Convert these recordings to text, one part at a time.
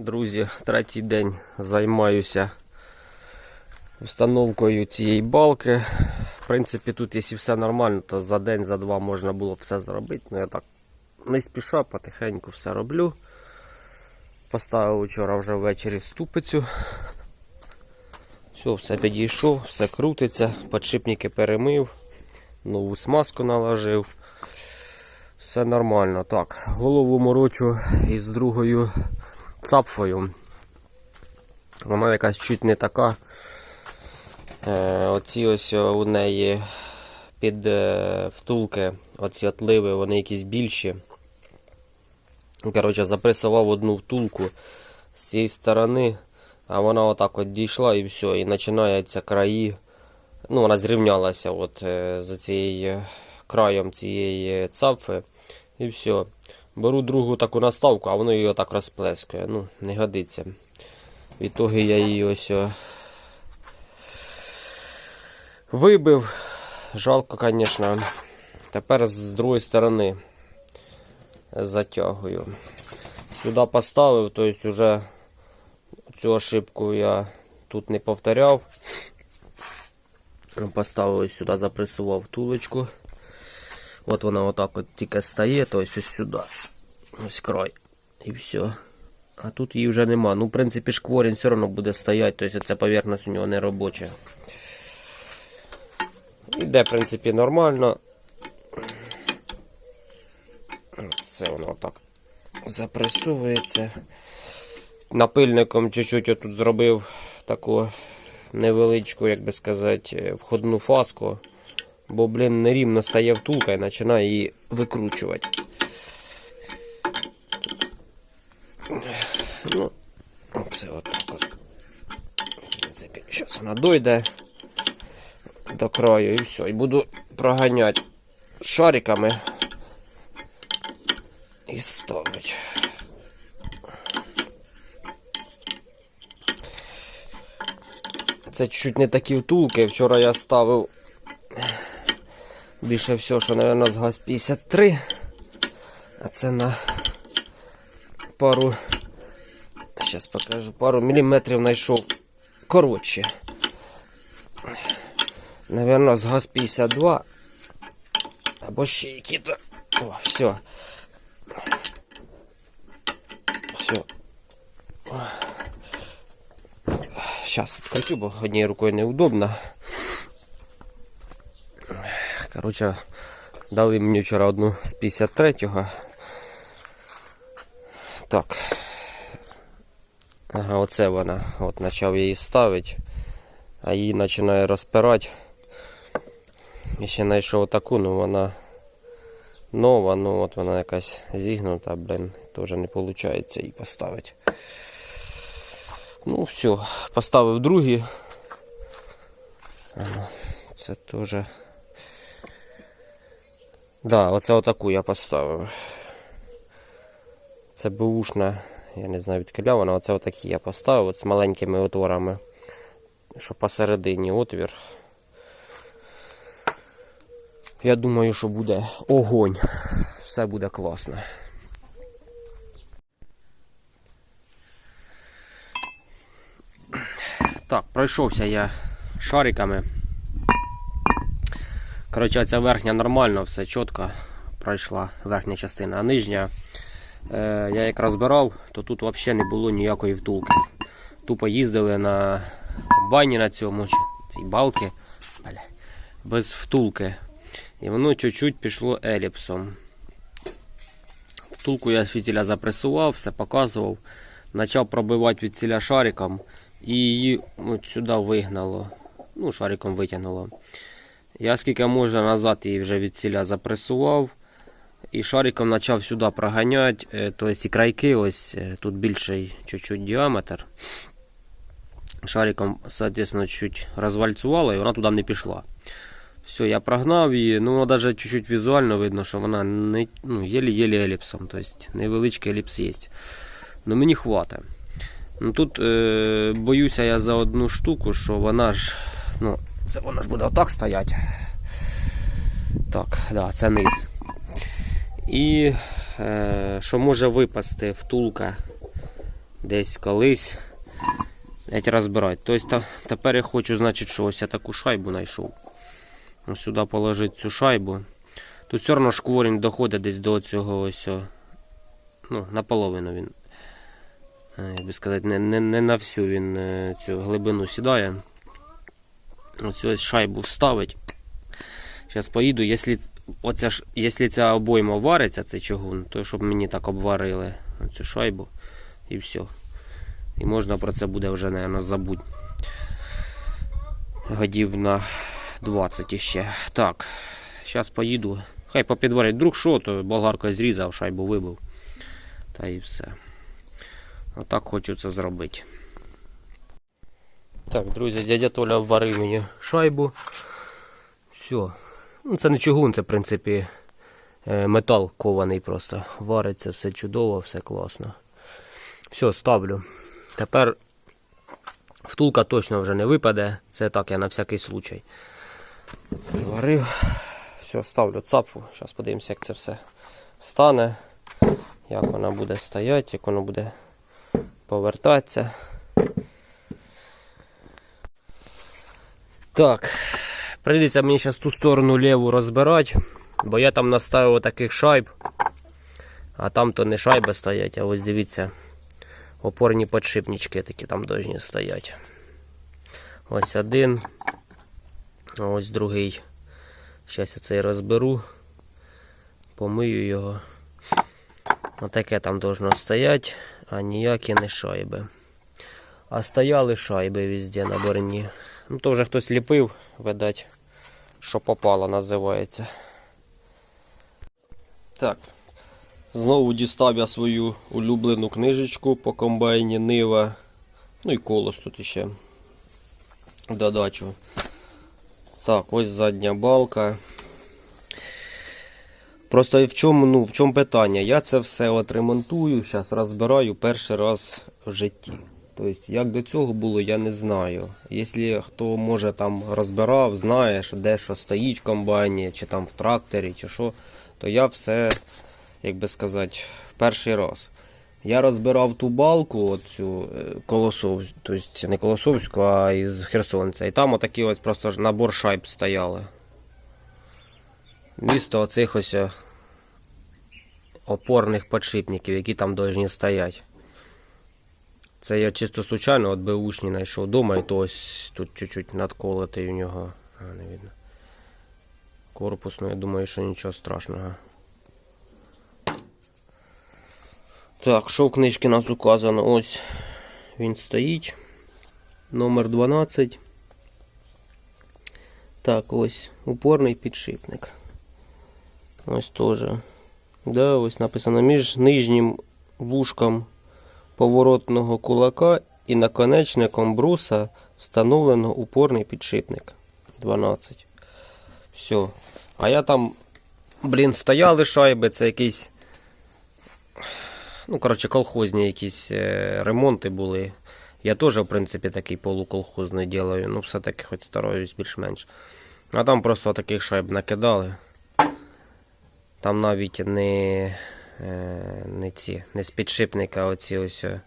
Друзі, третій день займаюся встановкою цієї балки. В принципі, тут, якщо все нормально, то за день, за два можна було все зробити. Ну я так не спіша, потихеньку все роблю. Поставив вчора вже ввечері ступицю. Все, все підійшов, все крутиться, подшипники перемив, нову смазку наложив. Все нормально. Так, голову морочу із другою цапфою. Вона якась чуть не така. Е, оці ось у неї під е, втулки, оці отливи, вони якісь більші. Коротше, запресував одну втулку з цієї сторони, а вона отак от дійшла і все, і починаються краї. Ну, вона зрівнялася от е, за цією краєм цієї цапфи. І все. Беру другу таку наставку, а воно її отак розплескує. Ну, не годиться. В ітогі я її ось о, вибив. Жалко, звісно. Тепер з другої сторони затягую. Сюди поставив, тобто вже цю ошибку я тут не повторяв. Поставив сюди, запресував втулочку. От вона отак от тільки стає, то ось ось сюди. Ось край. І все. А тут її вже нема. Ну, в принципі, шкворень все одно буде стояти, тобто ця поверхність у нього не робоча. Іде, в принципі, нормально. Все воно отак запресовується. Напильником чуть-чуть отут зробив таку невеличку, як би сказати, входну фаску. Бо, блін, нерівно стає втулка і починає її викручувати. Ну, все отак от. Зараз вона дойде до краю і все. І буду проганяти шариками і ставити. Це чуть не такі втулки. Вчора я ставив більше всього, що, мабуть, з ГАЗ-53. А це на пару, зараз покажу, пару міліметрів знайшов коротше. Наверно, з ГАЗ-52. Або ще які-то. О, все. Все. Зараз відкручу, бо однією рукою неудобно. Коротше, дали мені вчора одну з 53-го. Так. Ага, оце вона. От почав її ставити, а її починає розпирати. І ще знайшов таку, ну вона нова, ну от вона якась зігнута, блин, теж не виходить її поставити. Ну, все, поставив другі. Це теж. Да, оце отаку я поставив. Це бушна, я не знаю відкиля вона, оце отакі я поставив от з маленькими отворами. Що посередині отвір. Я думаю, що буде огонь. Все буде класно. Так, пройшовся я шариками. Коротше, ця верхня нормально, все чітко пройшла верхня частина, а нижня е, я як розбирав, то тут взагалі не було ніякої втулки. Тупо їздили на комбайні на цьому, чи цій балки без втулки. І воно чуть-чуть пішло еліпсом. Втулку я фітіля запресував, все показував. Почав пробивати від ціля шариком і її от сюди вигнало. Ну, шариком витягнуло. Я скільки можна назад її вже від ціля запресував. І шариком почав сюди проганяти. Тобто і крайки, ось е, тут більший чуть-чуть діаметр. Шариком, соответственно, чуть розвальцювало і вона туди не пішла. Все, я прогнав її, ну навіть чуть-чуть візуально видно, що вона не, ну, єлі-єлі еліпсом. Тобто невеличкий еліпс є. Ну мені хватить. Ну Тут е, боюся я за одну штуку, що вона ж. Ну, це вона ж буде отак стояти. Так, да, це низ. І е, що може випасти втулка десь колись геть розбирати. Тобто тепер я хочу, значить, що ось я таку шайбу знайшов. Ось сюди положити цю шайбу. Тут все одно шкворінь доходить десь до цього ось. Ну, наполовину він. е, Як би сказати, не, не, не на всю він е, цю глибину сідає. Ось ось шайбу вставить. Зараз поїду, якщо, ця обойма вариться, цей чугун, то щоб мені так обварили цю шайбу і все. І можна про це буде вже, мабуть, забути. Годів на 20 іще. Так, зараз поїду. Хай попідварять. Друг що, то болгаркою зрізав, шайбу вибив. Та і все. Отак хочу це зробити. Так, друзі, дядя Толя варив мені шайбу. Все. Ну, це не чугун, це, в принципі, е, метал кований просто. Вариться все чудово, все класно. Все, ставлю. Тепер втулка точно вже не випаде. Це так, я на всякий случай. Варив. Все, ставлю цапфу. Зараз подивимося, як це все стане. Як вона буде стояти, як воно буде повертатися. Так, прийдеться мені зараз ту сторону ліву розбирати, бо я там наставив таких шайб, а там то не шайби стоять, а ось дивіться, опорні подшипнички такі там повинні стоять. Ось один, а ось другий. Зараз я цей розберу, помию його. Отаке там должно стоять, а ніякі не шайби. А стояли шайби везде на борні. Ну, то вже хтось ліпив, видать, що попало, називається. Так. Знову дістав я свою улюблену книжечку по комбайні Нива. Ну і колос тут іще. В додачу. Так, ось задня балка. Просто в чому, ну, в чому питання? Я це все от ремонтую, зараз розбираю перший раз в житті. Тобто, як до цього було, я не знаю. Якщо хто може там розбирав, знає, що де що стоїть в комбайні, чи там в тракторі, чи що, то я все, як би сказати, перший раз. Я розбирав ту балку, оцю е, колосов, тобто не колосовську, а із Херсонця. І там отакі ось просто набор шайб стояли. Місто оцих ось е, опорних подшипників, які там повинні стояти. Це я чисто случайно от беушні знайшов вдома, і то ось тут чуть-чуть надколотий у нього. А, не видно. Корпусно, я думаю, що нічого страшного. Так, що в книжці нас указано? Ось він стоїть. Номер 12. Так, ось упорний підшипник. Ось теж. Да, ось написано між нижнім вушком поворотного кулака і наконечником бруса встановлено упорний підшипник. 12. Все. А я там, блін, стояли шайби, це якийсь. Ну, коротше, колхозні якісь е, ремонти були. Я теж, в принципі, такий полуколхозний ділаю. Ну, все-таки хоч стараюсь більш-менш. А там просто таких шайб накидали. Там навіть не, не ці, не з підшипника, а оці ось е,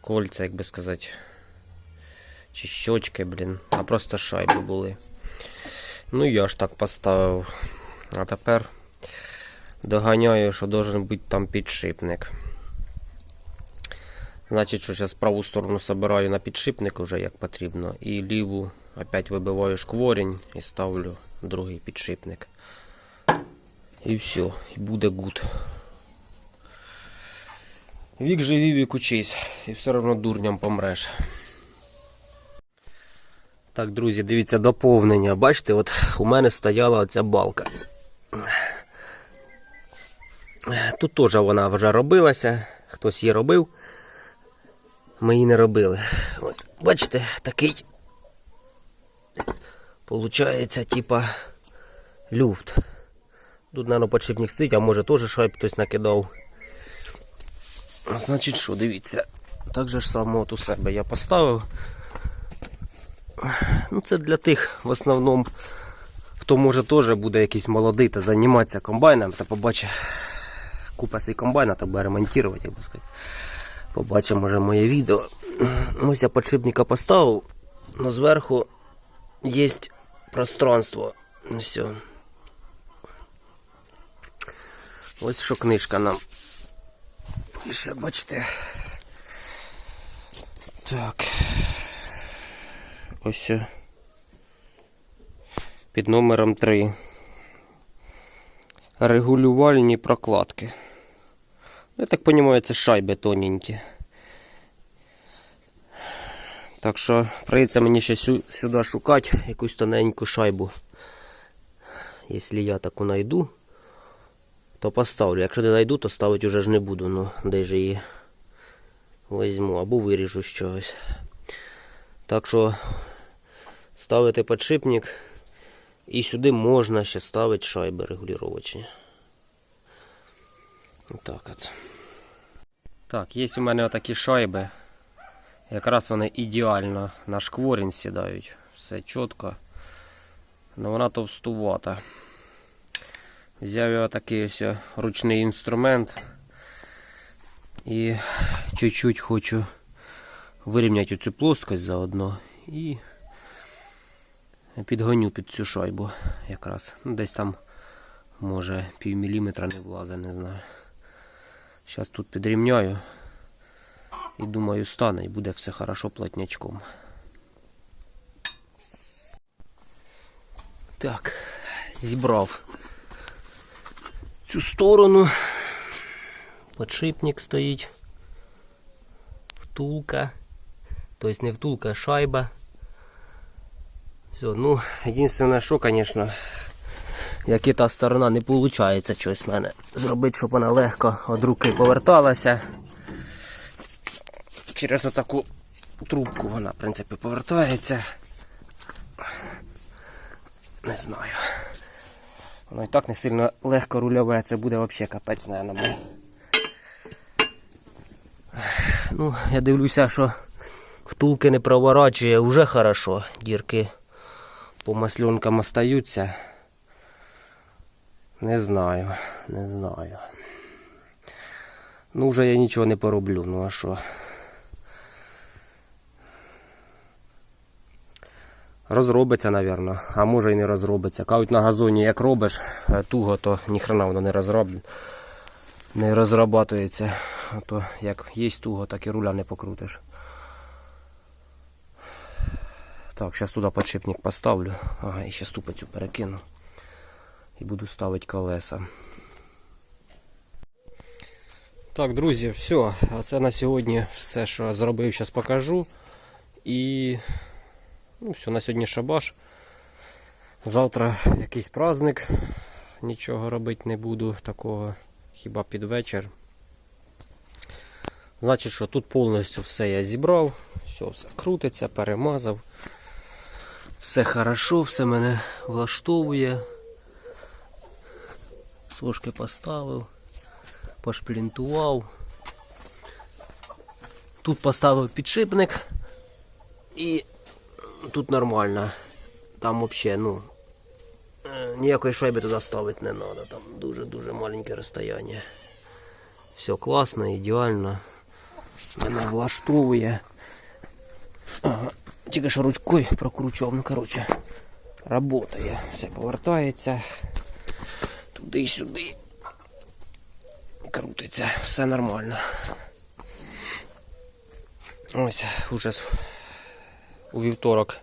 кольця, як би сказати. Чи щочки, блін. А просто шайби були. Ну я ж так поставив. А тепер доганяю, що должен бути там підшипник. Значить, що зараз праву сторону собираю на підшипник вже як потрібно. І ліву опять вибиваю шкворінь і ставлю другий підшипник. І все, і буде гуд. Вік живі, вік учись, і все одно дурням помреш. Так, друзі, дивіться доповнення. Бачите, от у мене стояла оця балка. Тут теж вона вже робилася, хтось її робив. Ми її не робили. Ось, бачите, такий. Получається, типа люфт. Тут, мабуть, подшипник стоїть, а може теж шайб хтось накидав. Значить що, дивіться. Так же ж само от у себе я поставив. Ну, це для тих в основному, хто може теж буде якийсь молодий та займатися комбайном та побачить купа свій комбайна та буде ремонтувати, як би сказати. Побачимо вже моє відео. Ось я подшипника поставив, але зверху є пространство. Ну, Все. Ось що книжка нам. Пише, бачите. Так. Ось. Під номером 3. Регулювальні прокладки. Я так розумію, це шайби тоненькі. Так що прийдеться мені ще сю- сюди шукати якусь тоненьку шайбу. Якщо я таку знайду, то поставлю. Якщо не знайду, то ставити вже ж не буду. Ну, де ж її візьму або виріжу з чогось. Так що ставити підшипник і сюди можна ще ставити шайби регулювачі. Так от. Так, є у мене отакі шайби. Якраз вони ідеально на шкворінь сідають. Все чітко. Але вона товстувата. Взяв я такий ось ручний інструмент. І чуть-чуть хочу вирівняти цю плоскость заодно. І підгоню під цю шайбу якраз. Ну, Десь там може пів міліметра не влазить, не знаю. Зараз тут підрівняю. І думаю, стане і буде все хорошо плотнячком. Так, зібрав цю сторону. Подшипник стоїть. Втулка. Тобто не втулка, а шайба. Все, ну, єдине, що, звісно, як і та сторона не виходить щось в мене зробити, щоб вона легко від руки поверталася. Через отаку трубку вона, в принципі, повертається. Не знаю. Воно і так не сильно легко рульове, це буде взагалі капець, мабуть. Ну, я дивлюся, що втулки не проворачує вже хорошо. Дірки по маслюнкам остаються. Не знаю, не знаю. Ну, вже я нічого не пороблю, ну а що. Розробиться, напевно, а може і не розробиться. Кажуть, на газоні як робиш е, туго, то ніхрена воно не розроб... не розрабатується. А то як є туго, так і руля не покрутиш. Так, зараз туди подшипник поставлю. Ага, і ще ступицю перекину. І буду ставити колеса. Так, друзі, все. А це на сьогодні все, що зробив, зараз покажу. І ну, все, на сьогодні шабаш. Завтра якийсь праздник. Нічого робити не буду такого, хіба під вечір. Значить, що тут повністю все я зібрав, все, все крутиться, перемазав. Все хорошо, все мене влаштовує. Сошки поставив, пошплінтував. Тут поставив підшипник і тут нормально. Там взагалі, ну, е, ніякої шайби туди ставити не треба. Там дуже-дуже маленьке розстояння. Все класно, ідеально. Мене влаштовує. Ага. Тільки що ручкою прокручував, ну коротше, работає. Все повертається. Туди і сюди. Крутиться, все нормально. Ось, уже с- у вівторок.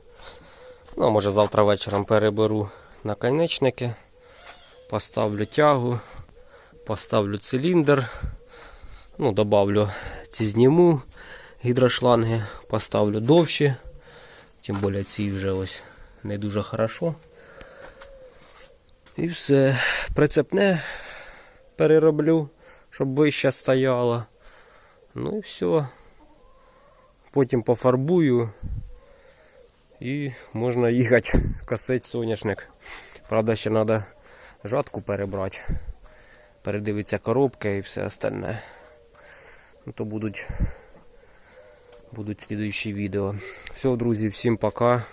Ну, може завтра вечором переберу наконечники. Поставлю тягу, поставлю циліндр. Ну, добавлю ці зніму гідрошланги, поставлю довші. Тим більше ці вже ось не дуже хорошо. І все. Прицепне перероблю, щоб вище стояло. Ну і все. Потім пофарбую і можна їхати косити соняшник. Правда, ще треба жатку перебрати. Передивитися коробки і все остальне. Ну, то будуть, будуть слідуючі відео. Все, друзі, всім пока.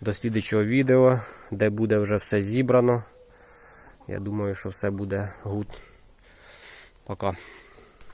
До слідчого відео, де буде вже все зібрано. Я думаю, що все буде гуд. Пока.